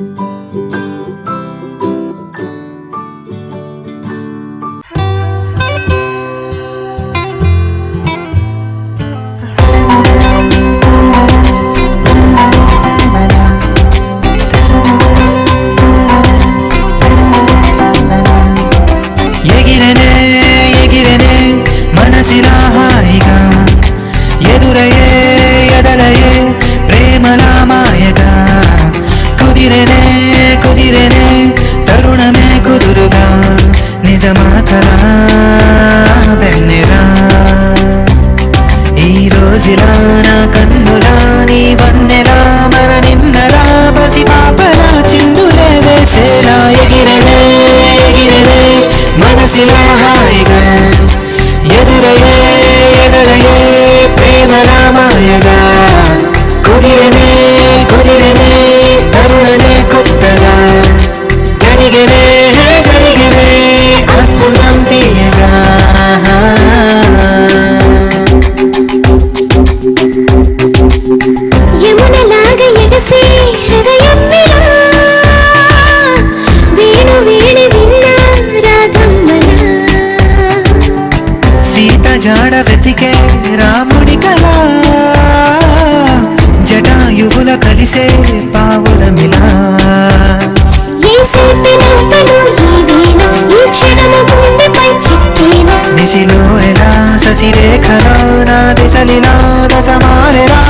ఎగిరనే నిజమా కలా వెన్నెరా ఈ రోజులా నా కన్నులా నీ వన్నెలా? మన నిన్నలా బసి పాపలా చిందులే వేసేలా ఎగిరనే ఎగిరనే మనసులా హాయిగా ఎదురయ్యే జాడ వెతికే రాముడి కళ. జటాయువుల కలిసే పావుల మిలా. దిశలో ఎలా శశిరేఖలో నా దిశలిలా దశమాలెలా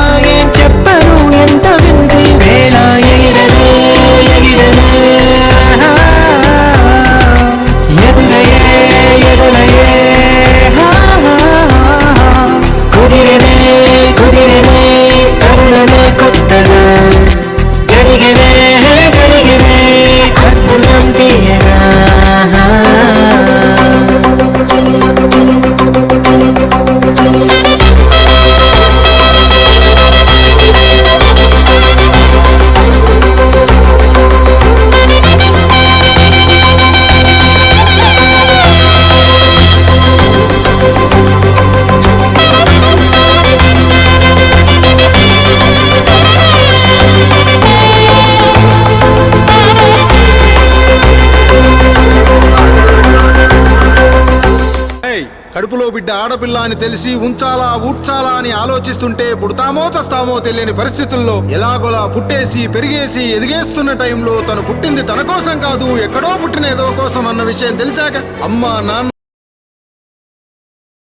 కడుపులో బిడ్డ ఆడపిల్ల అని తెలిసి ఉంచాలా ఊడ్చాలా అని ఆలోచిస్తుంటే పుడతామో చస్తామో తెలియని పరిస్థితుల్లో ఎలాగోలా పుట్టేసి పెరిగేసి ఎదిగేస్తున్న టైంలో తను పుట్టింది తన కోసం కాదు ఎక్కడో పుట్టిన ఏదో కోసం అన్న విషయం తెలిసాక అమ్మ నాన్న